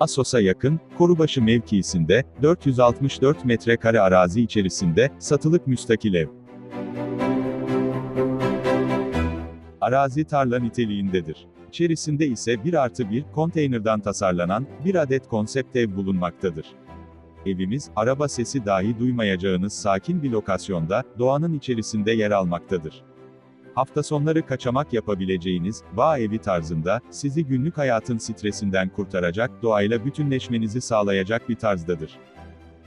Asos'a yakın, Korubaşı mevkiisinde, 464 metrekare arazi içerisinde, satılık müstakil ev. Arazi tarla niteliğindedir. İçerisinde ise 1 artı 1 konteynerdan tasarlanan, bir adet konsept ev bulunmaktadır. Evimiz, araba sesi dahi duymayacağınız sakin bir lokasyonda, doğanın içerisinde yer almaktadır. Hafta sonları kaçamak yapabileceğiniz, bağ evi tarzında, sizi günlük hayatın stresinden kurtaracak, doğayla bütünleşmenizi sağlayacak bir tarzdadır.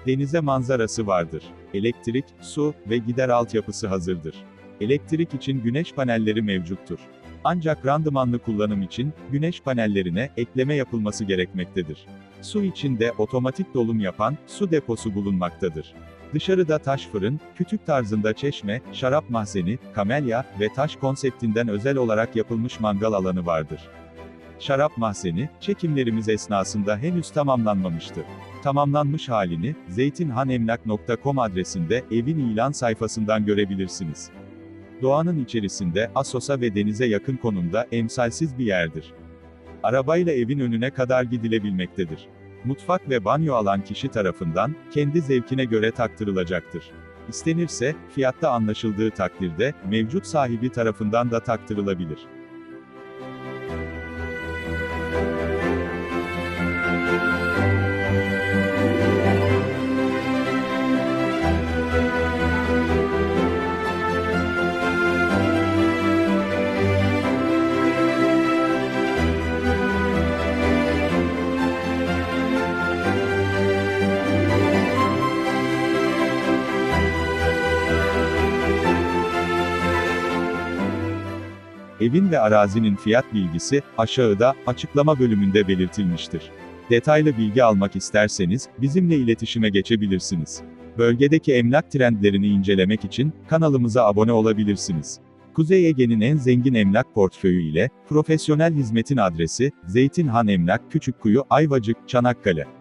Denize manzarası vardır. Elektrik, su ve gider altyapısı hazırdır. Elektrik için güneş panelleri mevcuttur. Ancak randımanlı kullanım için, güneş panellerine, ekleme yapılması gerekmektedir. Su içinde otomatik dolum yapan, su deposu bulunmaktadır. Dışarıda taş fırın, kütük tarzında çeşme, şarap mahzeni, kamelya ve taş konseptinden özel olarak yapılmış mangal alanı vardır. Şarap mahzeni, çekimlerimiz esnasında henüz tamamlanmamıştı. Tamamlanmış halini, zeytinhanemlak.com adresinde evin ilan sayfasından görebilirsiniz. Doğanın içerisinde, Asos'a ve denize yakın konumda, emsalsiz bir yerdir. Arabayla evin önüne kadar gidilebilmektedir. Mutfak ve banyo alan kişi tarafından, kendi zevkine göre taktırılacaktır. İstenirse, fiyatta anlaşıldığı takdirde, mevcut sahibi tarafından da taktırılabilir. Evin ve arazinin fiyat bilgisi, aşağıda, açıklama bölümünde belirtilmiştir. Detaylı bilgi almak isterseniz, bizimle iletişime geçebilirsiniz. Bölgedeki emlak trendlerini incelemek için, kanalımıza abone olabilirsiniz. Kuzey Ege'nin en zengin emlak portföyü ile, profesyonel hizmetin adresi, Zeytinhan Emlak Küçükkuyu, Ayvacık, Çanakkale.